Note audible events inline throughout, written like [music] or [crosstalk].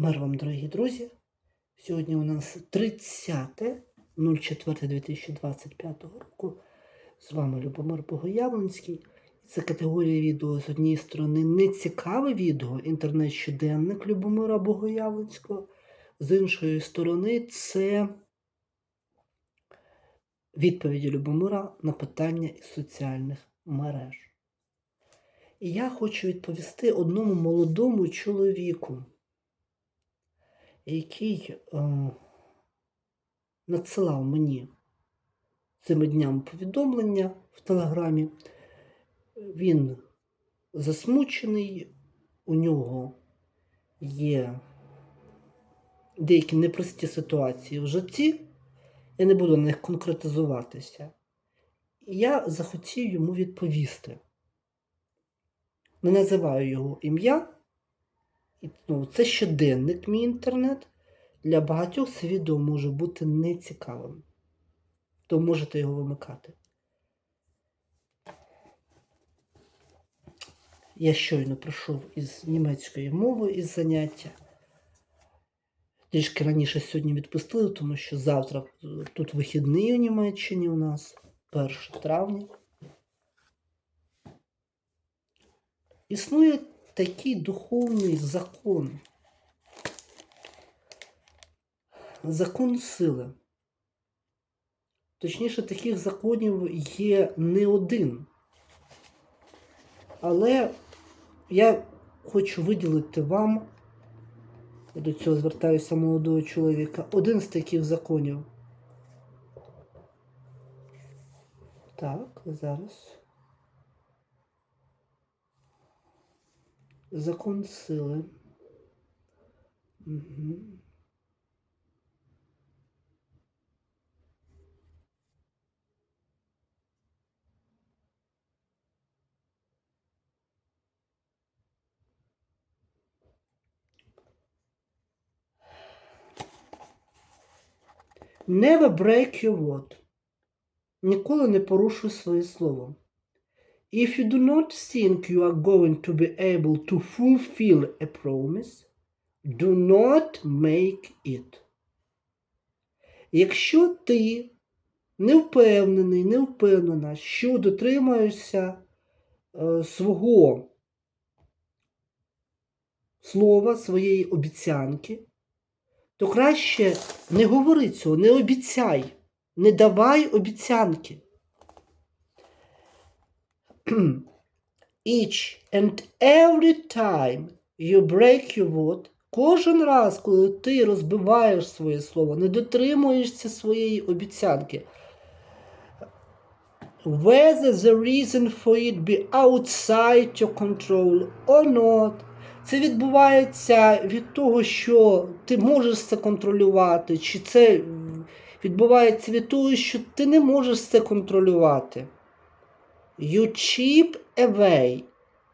Мир вам, дорогі друзі. Сьогодні у нас 30.04.2025 року. З вами Любомир Богоявленський. Це категорія відео з однієї сторони нецікаве відео, інтернет-щоденник Любомира Богоявленського. З іншої сторони, це відповіді Любомира на питання із соціальних мереж. І я хочу відповісти одному молодому чоловіку який е, надсилав мені цими днями повідомлення в Телеграмі. Він засмучений, у нього є деякі непрості ситуації в житті. Я не буду на них конкретизуватися. Я захотів йому відповісти. Не називаю його ім'я. Ну, Це щоденник мій інтернет. Для багатьох це може бути нецікавим. То можете його вимикати. Я щойно прийшов із німецької мови із заняття. Трішки раніше сьогодні відпустили, тому що завтра тут вихідний у Німеччині у нас 1 травня. Існує такий духовний закон. Закон сили. Точніше, таких законів є не один. Але я хочу виділити вам, я до цього звертаюся молодого чоловіка, один з таких законів. Так, зараз. Закон сили. Угу. Never break your word. Ніколи не порушуй своє слово. If you do not think you are going to be able to fulfill a promise, do not make it. Якщо ти не впевнений, не впевнена, що дотримаєшся е, свого слова, своєї обіцянки, то краще не говори цього, не обіцяй, не давай обіцянки. [clears throat] Each and every time you break your word, кожен раз, коли ти розбиваєш своє слово, не дотримуєшся своєї обіцянки. Whether the reason for it be outside your control or not. Це відбувається від того, що ти можеш це контролювати, чи це відбувається від того, що ти не можеш це контролювати. You chip away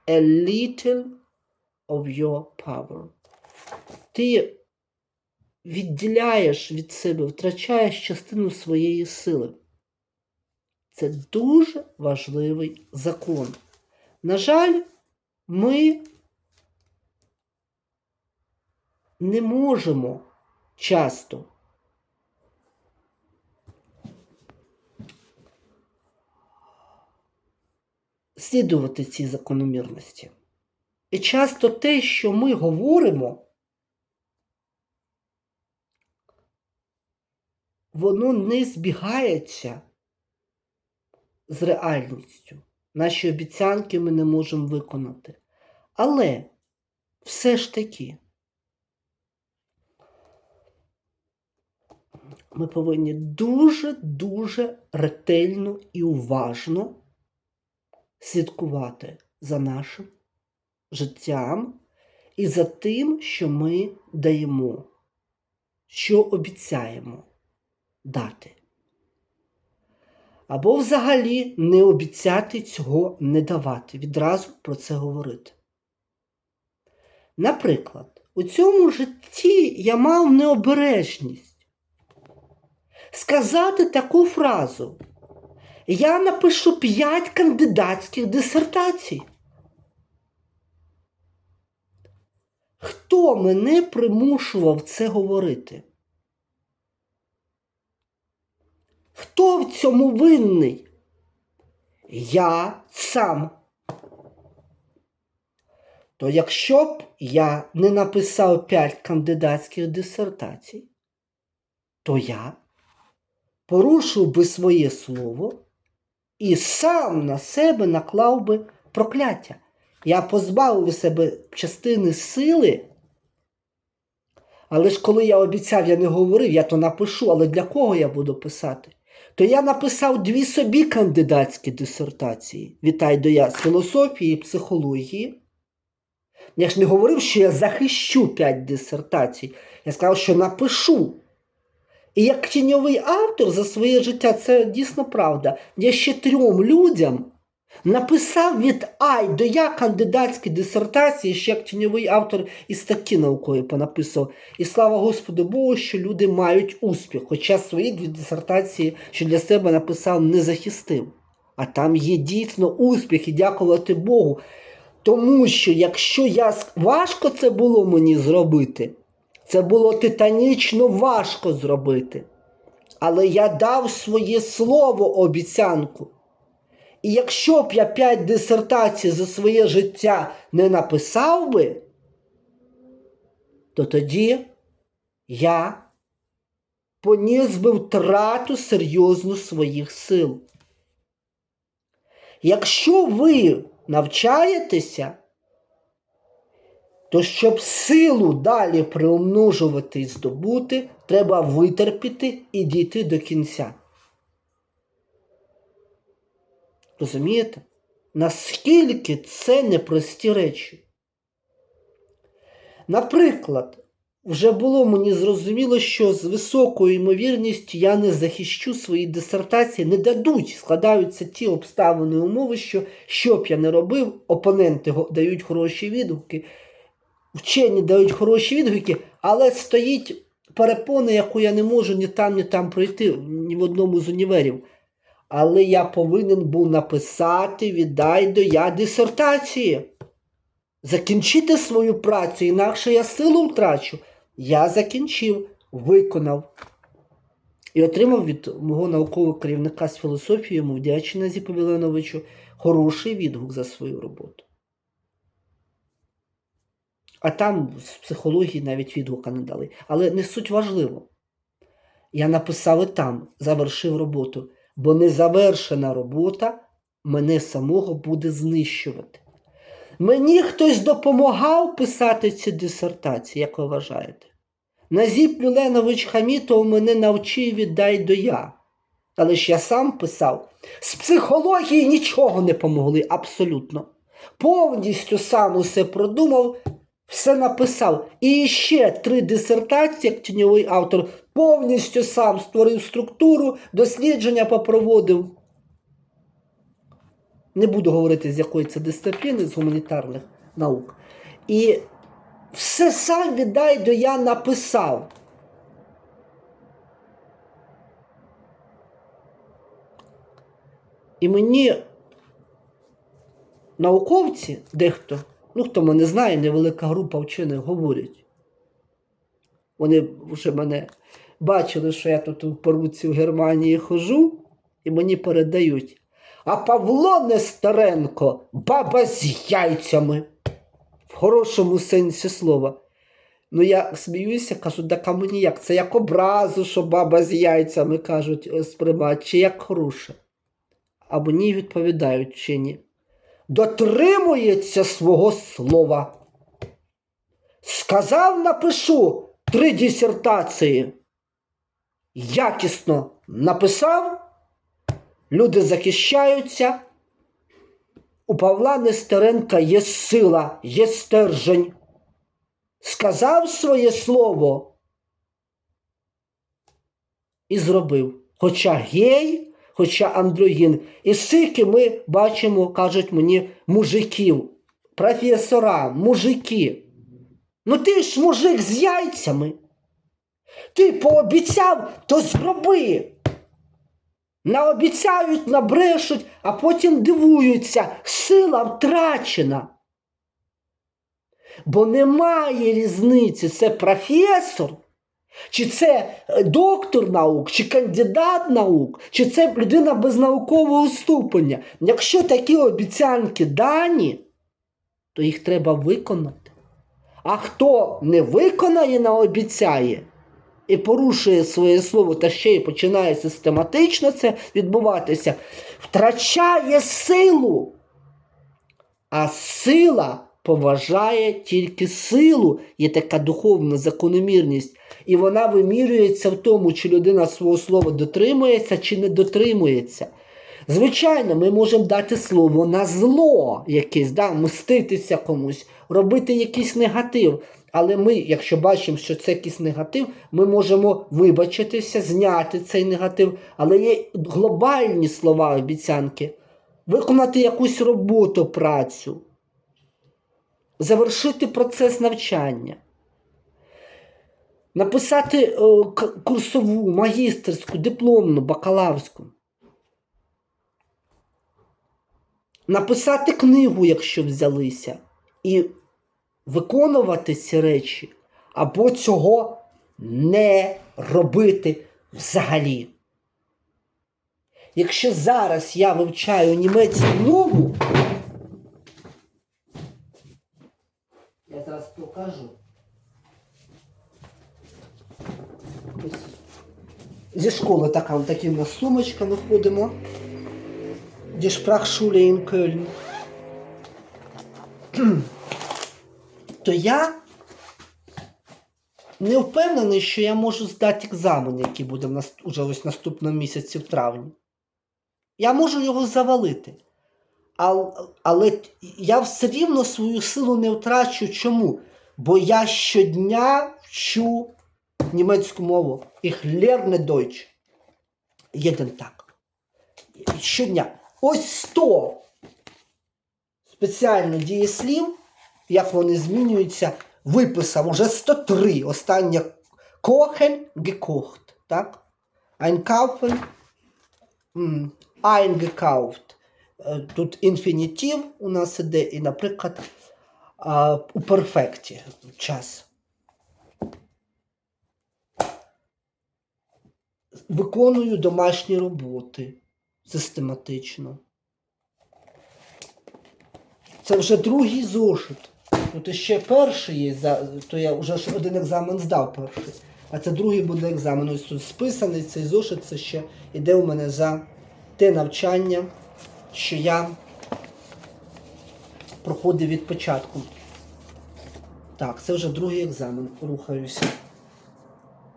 a little of your power. Ти відділяєш від себе, втрачаєш частину своєї сили. Це дуже важливий закон. На жаль, ми не можемо часто слідувати цій закономірності. І часто те, що ми говоримо, воно не збігається з реальністю. Наші обіцянки ми не можемо виконати. Але все ж таки ми повинні дуже-дуже ретельно і уважно слідкувати за нашим життям і за тим, що ми даємо, що обіцяємо дати. Або взагалі не обіцяти цього не давати, відразу про це говорити. Наприклад, у цьому житті я мав необережність сказати таку фразу. Я напишу 5 кандидатських дисертацій. Хто мене примушував це говорити? Хто в цьому винний? Я сам. То якщо б я не написав 5 кандидатських дисертацій, то я порушив би своє слово і сам на себе наклав би прокляття. Я позбавив себе частини сили. Але ж коли я обіцяв, я не говорив, я то напишу, але для кого я буду писати? То я написав дві собі кандидатські дисертації. Вітай до я з філософії і психології. Я ж не говорив, що я захищу п'ять дисертацій. Я сказав, що напишу. І як тіньовий автор за своє життя, це дійсно правда. Я ще трьом людям написав від А й до Я кандидатські дисертації, ще як тіньовий автор і статті наукові понаписав. І слава Господу Богу, що люди мають успіх. Хоча свої дві дисертації, що для себе написав, не захистив. А там є дійсно успіх, і дякувати Богу. Тому що якщо я важко це було мені зробити, це було титанічно важко зробити. Але я дав своє слово обіцянку. І якщо б я п'ять дисертацій за своє життя не написав би, то тоді я поніс би втрату серйозну своїх сил. Якщо ви навчаєтеся, то щоб силу далі приумножувати і здобути, треба витерпіти і дійти до кінця. Розумієте? Наскільки це непрості речі? Наприклад, вже було мені зрозуміло, що з високою ймовірністю я не захищу свої дисертації, не дадуть, складаються ті обставини і умови, що що б я не робив, опоненти дають хороші відгуки, вчені дають хороші відгуки, але стоїть перепона, яку я не можу ні там, ні там пройти, ні в одному з універів. Але я повинен був написати віддай до я дисертації. Закінчити свою працю, інакше я силу втрачу. Я закінчив, виконав. І отримав від мого наукового керівника з філософії, йому вдячний Назіпу Віленовичу, хороший відгук за свою роботу. А там з психології навіть відгука не дали. Але не суть важливо. Я написав і там, завершив роботу, бо незавершена робота мене самого буде знищувати. Мені хтось допомагав писати ці дисертації, як ви вважаєте? Назіп Люленович Хамітов мене навчив віддай до я. Але ж я сам писав. З психології нічого не помогли, абсолютно. Повністю сам усе продумав, все написав. І ще три дисертації, як тіньовий автор, повністю сам створив структуру, дослідження попроводив. Не буду говорити, з якої це дисципліни, з гуманітарних наук. І все сам віддай до я написав. І мені науковці, дехто, ну хто мене знає, невелика група вчених говорять. Вони вже мене бачили, що я тут у поруці в Германії хожу, і мені передають. А Павло Нестеренко баба з яйцями. В хорошому сенсі слова. Ну, я сміюся, кажу, так а мені як? Це як образу, що баба з яйцями кажуть, е, сприймають, чи як хороше. А мені відповідають чи ні. Дотримується свого слова. Сказав, напишу три дисертації. Якісно написав, люди захищаються. У Павла Нестеренка є сила, є стержень. Сказав своє слово і зробив. Хоча гей, хоча андрогін. І скільки ми бачимо, кажуть мені, мужиків, професора, мужики. Ну ти ж мужик з яйцями. Ти пообіцяв, то зроби. Наобіцяють, набрешуть, а потім дивуються, сила втрачена. Бо немає різниці, це професор, чи це е, доктор наук, чи кандидат наук, чи це людина без наукового ступеня. Якщо такі обіцянки дані, то їх треба виконати. А хто не виконає, не обіцяє і порушує своє слово, та ще й починає систематично це відбуватися, втрачає силу. А сила поважає тільки силу, є така духовна закономірність. І вона вимірюється в тому, чи людина свого слова дотримується, чи не дотримується. Звичайно, ми можемо дати слово на зло якесь, да, мститися комусь, робити якийсь негатив. Але ми, якщо бачимо, що це якийсь негатив, ми можемо вибачитися, зняти цей негатив. Але є глобальні слова обіцянки. Виконати якусь роботу, працю, завершити процес навчання, написати е, курсову, магістерську, дипломну, бакалаврську. Написати книгу, якщо взялися, і виконувати ці речі, або цього не робити взагалі. Якщо зараз я вивчаю німецьку мову, я зараз покажу. Зі школи така, такі в нас сумочка ми ходимо. Die Sprachschule in Köln. То я не впевнений, що я можу здати екзамен, який буде в ось наступному місяці в травні. Я можу його завалити. Але я все рівно свою силу не втрачу. Чому? Бо я щодня вчу німецьку мову. Ich lerne Deutsch. Jeden так. Щодня. Ось 100 спеціально дієслів, як вони змінюються, виписав уже 103. Останнє kochen, gekocht. Так? Einkaufen, м, eingekauft. Е, Тут інфінітив у нас іде, і, наприклад, а, у перфекті час. Виконую домашні роботи систематично. Це вже другий зошит. Тут ще перший є, то я вже один екзамен здав перший. А це другий буде екзамен. Ось тут списаний цей зошит, це ще йде у мене за те навчання, що я проходив від початку. Так, це вже другий екзамен. Рухаюся.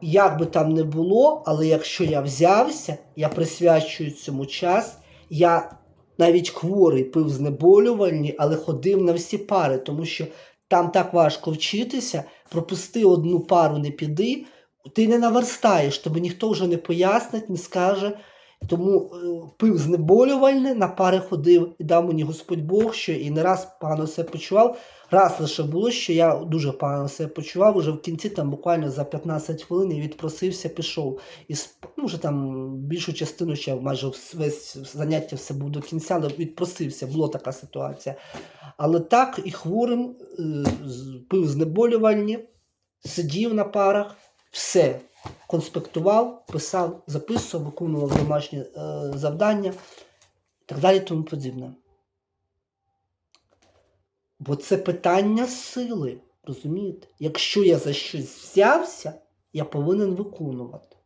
Як би там не було, але якщо я взявся, я присвячую цьому час. Я навіть хворий пив знеболювальні, але ходив на всі пари, тому що там так важко вчитися, пропусти одну пару, не піди, ти не наверстаєш, тобі ніхто вже не пояснить, не скаже. Тому е, пив знеболювальне, на пари ходив і дав мені Господь Бог, що і не раз погано себе почував. Раз лише було, що я дуже погано себе почував, уже в кінці там буквально за 15 хвилин я відпросився, пішов. І ну, вже там більшу частину ще майже весь заняття все був до кінця, але відпросився, була така ситуація. Але так і хворим е, пив знеболювальні, сидів на парах, все конспектував, писав, записував, виконував домашні е, завдання і так далі тому подібне. Бо це питання сили, розумієте? Якщо я за щось взявся, я повинен виконувати.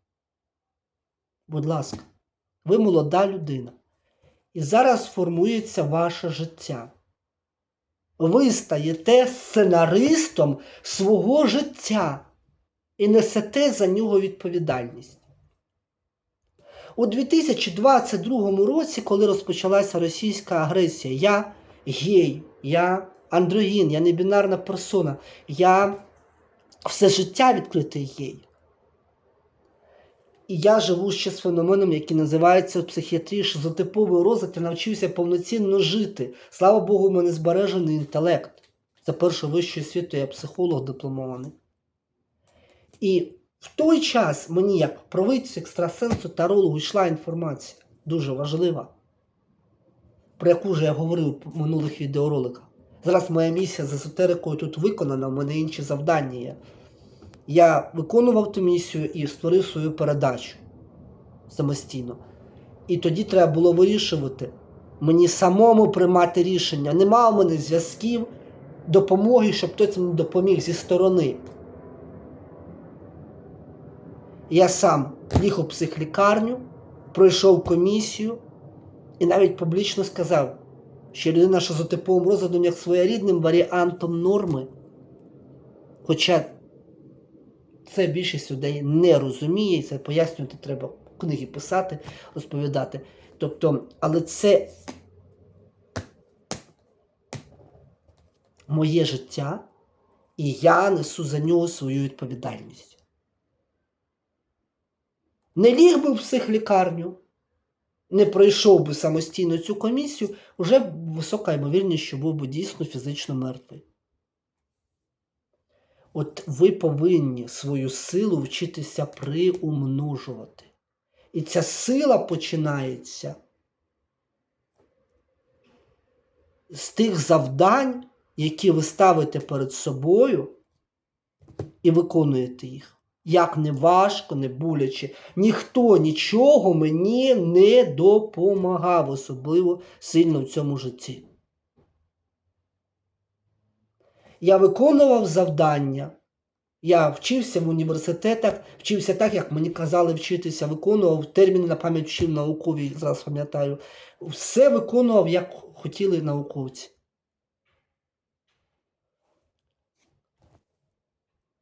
Будь ласка, ви молода людина. І зараз формується ваше життя. Ви стаєте сценаристом свого життя і несете за нього відповідальність. У 2022 році, коли розпочалася російська агресія, я гей, я андрогін, я не бінарна персона, я все життя відкритий гей. І я живу ще з феноменом, який називається в психіатрії шизотиповий розлад, я навчився повноцінно жити. Слава Богу, в мене збережений інтелект. Це перше вищої світу, я психолог дипломований. І в той час мені, як провидцю, екстрасенсу, тарологу, йшла інформація дуже важлива, про яку вже я говорив в минулих відеороликах. Зараз моя місія з езотерикою тут виконана, у мене інші завдання є. Я виконував ту місію і створив свою передачу самостійно. І тоді треба було вирішувати мені самому приймати рішення. Нема у мене зв'язків, допомоги, щоб хтось мені допоміг зі сторони. Я сам ліг у психлікарню, пройшов комісію і навіть публічно сказав, що людина з шизотиповим розладом як своєрідним варіантом норми. Хоча це більшість людей не розуміє, це пояснювати треба книги писати, розповідати. Тобто, але це моє життя, і я несу за нього свою відповідальність. Не ліг би в психлікарню, не пройшов би самостійно цю комісію, вже висока ймовірність, що був би дійсно фізично мертвий. От ви повинні свою силу вчитися приумножувати. І ця сила починається з тих завдань, які ви ставите перед собою і виконуєте їх. Як не важко, не боляче. Ніхто нічого мені не допомагав, особливо сильно в цьому житті. Я виконував завдання. Я вчився в університетах, вчився так, як мені казали вчитися, виконував терміни на пам'ять вчив наукові, зараз пам'ятаю. Все виконував, як хотіли науковці.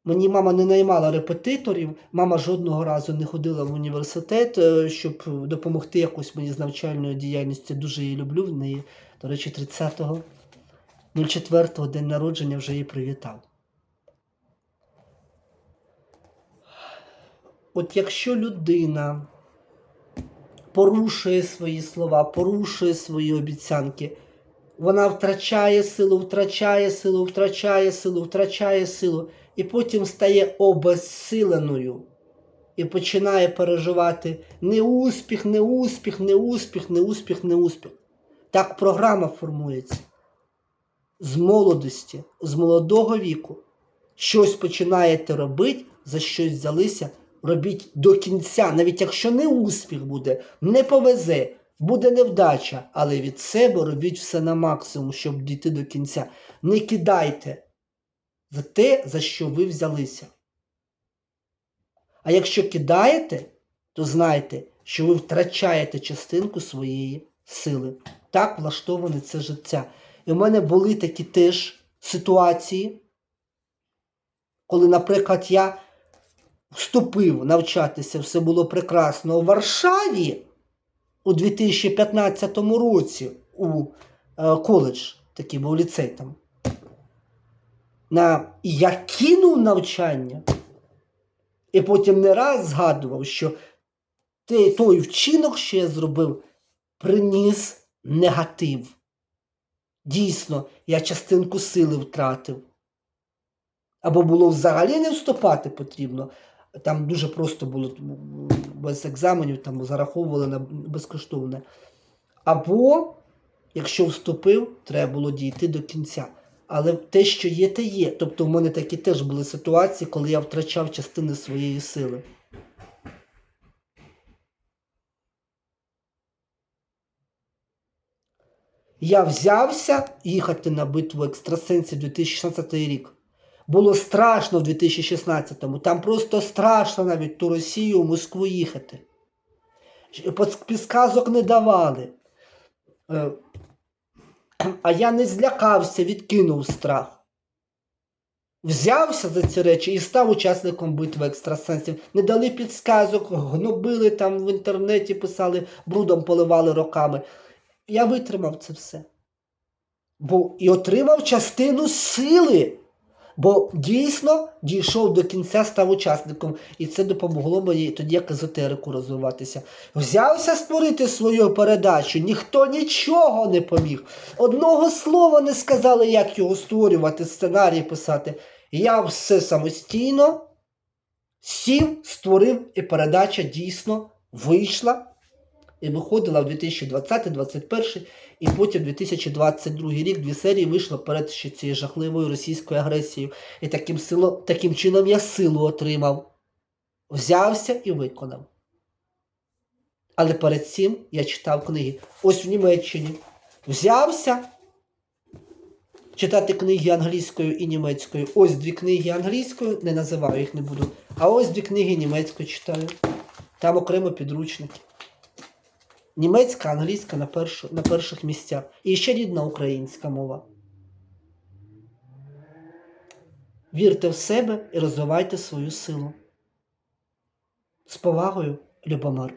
Мені мама не наймала репетиторів, мама жодного разу не ходила в університет, е, щоб допомогти якось мені з навчальною діяльністю. Дуже її люблю в неї. До речі, 30-го 04-го день народження вже її привітав. От якщо людина порушує свої слова, порушує свої обіцянки, вона втрачає силу, втрачає силу, втрачає силу, втрачає силу, і потім стає обезсиленою і починає переживати неуспіх, неуспіх, неуспіх, неуспіх, неуспіх. Так програма формується з молодості, з молодого віку. Щось починаєте робити, за щось взялися, робіть до кінця, навіть якщо не успіх буде, не повезе, буде невдача, але від себе робіть все на максимум, щоб дійти до кінця. Не кидайте за те, за що ви взялися. А якщо кидаєте, то знайте, що ви втрачаєте частинку своєї сили. Так влаштоване це життя. І в мене були такі теж ситуації, коли, наприклад, я вступив навчатися, все було прекрасно у Варшаві у 2015 році у е, коледж, такий був ліцей там. На... Я кинув навчання. І потім не раз згадував, що той, той вчинок, що я зробив, приніс негатив. Дійсно, я частинку сили втратив. Або було взагалі не вступати потрібно. Там дуже просто було без екзаменів, там зараховували на безкоштовне. Або, якщо вступив, треба було дійти до кінця. Але те, що є, те є. Тобто в мене такі теж були ситуації, коли я втрачав частини своєї сили. Я взявся їхати на битву екстрасенсів 2016 рік. Було страшно в 2016-му. Там просто страшно навіть ту Росію, Москву їхати. Підсказок не давали. А я не злякався, відкинув страх. Взявся за ці речі і став учасником битви екстрасенсів. Не дали підсказок, гнобили там в інтернеті, писали, брудом поливали роками. Я витримав це все. Бо і отримав частину сили. Бо дійсно дійшов до кінця, став учасником, і це допомогло мені тоді як езотерику розвиватися. Взявся створити свою передачу, ніхто нічого не поміг. Одного слова не сказали, як його створювати, сценарій писати. Я все самостійно сів, створив, і передача дійсно вийшла. І виходила в 2020, 2021 і потім 2022 рік дві серії вийшло перед ще цією жахливою російською агресією. І таким, сило, таким чином я силу отримав. Взявся і виконав. Але перед цим я читав книги. Ось в Німеччині. Взявся читати книги англійською і німецькою. Ось дві книги англійською, не називаю їх не буду. А ось дві книги німецькою читаю. Там окремо підручники. Німецька, англійська на, першу, на перших місцях. І ще рідна українська мова. Вірте в себе і розвивайте свою силу. З повагою, Любомир.